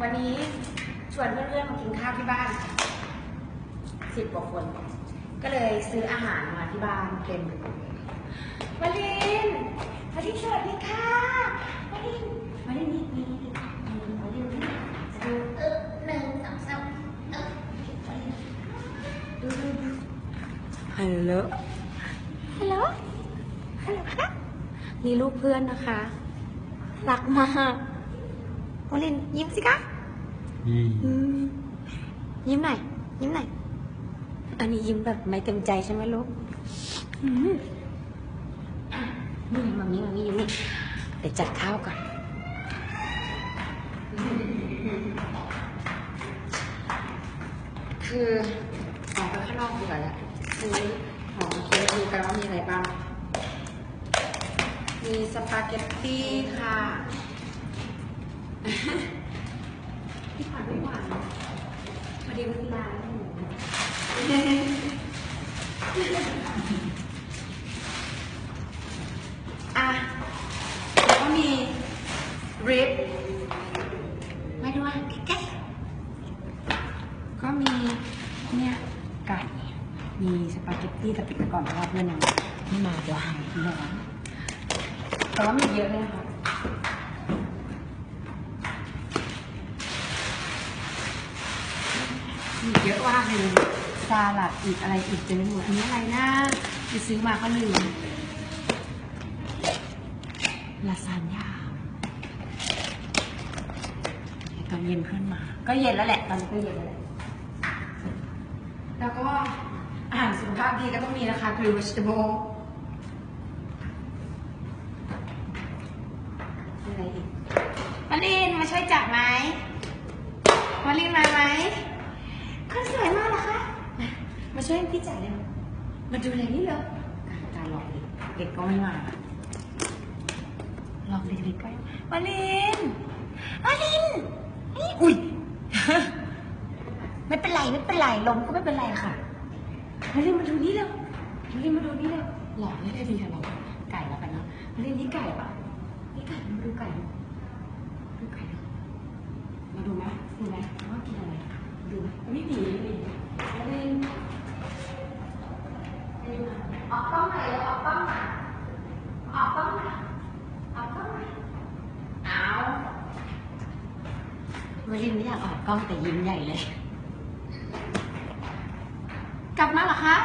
วันนี้ชวนเพื่อนๆมากินข้าวที่บ้านสิบกว่าคน ก็เลยซื้ออาหารมาที่บ้านเต็มเลยมาลินมาลินสวัสดีค่ะมาลินมาลินนี่นี่นี่มาลินนี่ดูเออหนึ่งสองสามเออดูดูดูฮัลโหลฮัลโหลฮัลโหลค่ะนี่ลูกเพื่อนนะคะ รักมาก มาลินยิ้มสิคะอืมอืมยิ้มหน่อยยิ้มหน่อยอันนี้ยิ้มแบบไม่เต็มใจใช่ไหมลูกอืมอะนี่มามีมามีอยู่นี่เดี๋ยวจัดข้าวก่อน คือออกไปข้างนอกดีกว่าแล้วซื้อของมากินดูกันว่ามีอะไรบ้าง มีสปาเกตตี้ค่ะ พี่ขวัญไม่หวานพอดีวันลาแล้วหนูอะแล้วก็มีริบไม่ด้วยใกล้ๆก็มีเนี่ยไก่มีสปาเกตตี้แต่ปิดไปก่อนเพราะว่าเพื่อนยังไม่มาเดี๋ยวหายร้อนแต่ว่ามีเยอะเลยนะีเยอะมากเลยซาลัดอีกอะไรอีกเต็มไปหมดอันนี้อะไรนะไปซื้อมาก็ลืมลาซานญ่าตอนเย็นเพื่อนมา ก็เย็นแล้วแหละตอนนี้ก็เย็นแล้วแหละแล้วก็อาหารสุขภาพดีก็ต้องมีนะคะคือ vegetable อะไรอีกมาลินมาช่วยจับไหมมาลินมาไหม คนสวยมากเหรอคะ มาช่วยพี่จ่ายเลยมาดูอะไรนี่เลยการหลอกเด็กเด็กก็ไม่มาหลอกเด็กๆก็มาลินมาลินนี่อุ้ย ไม่เป็นไรไม่เป็นไรลมก็ไม่เป็นไรค่ะมาลินมาดูนี่เร็วมาลินมาดูนี่เร็วหลอกไม่ได้ดีค่ะหลอกไก่แล้วกันเนาะมาลินนี่ไก่ปะนี่ไก่มาดูไก่ดูไก่ดูมาดูไหมดูไหมว่ากินอะไร ดูไหมไม่ดีไม่ดีไม่ดีออกกล้องไหนอออกกล้องไหนอออกกล้องไหนอออกกล้องไหนอยเอาวลินไม่อยากออกกล้องแต่ยิ้มใหญ่เลย กลับมาเหรอคะ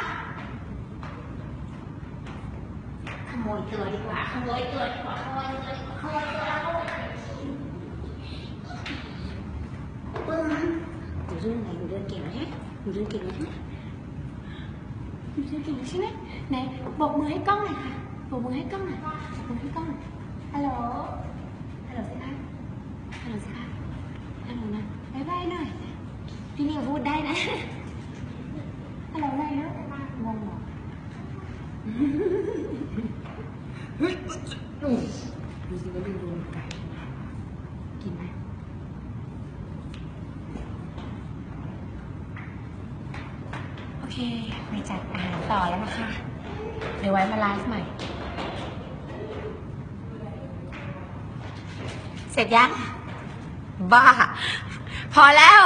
ขโมยตัวดีกว่าขโมยตัวดีกว่าขโมยตัวดีกว่าขโมยตัวแล้วปึ้ง หนูเรื่องไหนหนูเดินเก่งแล้วใช่ไหมหนูเดินเก่งแล้วใช่ไหมหนูเดินเก่งแล้วใช่ไหมไหนบอกมือให้กล้องหน่อยค่ะบอกมือให้กล้องหน่อยบอกมือให้กล้องหน่อยฮัลโหลฮัลโหลสิคะฮัลโหลสิคะฮัลโหลนะบายบายหน่อยพี่นี่พูดได้นะฮัลโหลหน่อยนะงงเหรอเฮ้ยดูสิว่าดูดูไก่กินไหม ที่ไปจัดอาหารต่อแล้วนะคะ เดี๋ยวไว้มาไลฟ์ใหม่ เสร็จยัง บ้า พอแล้ว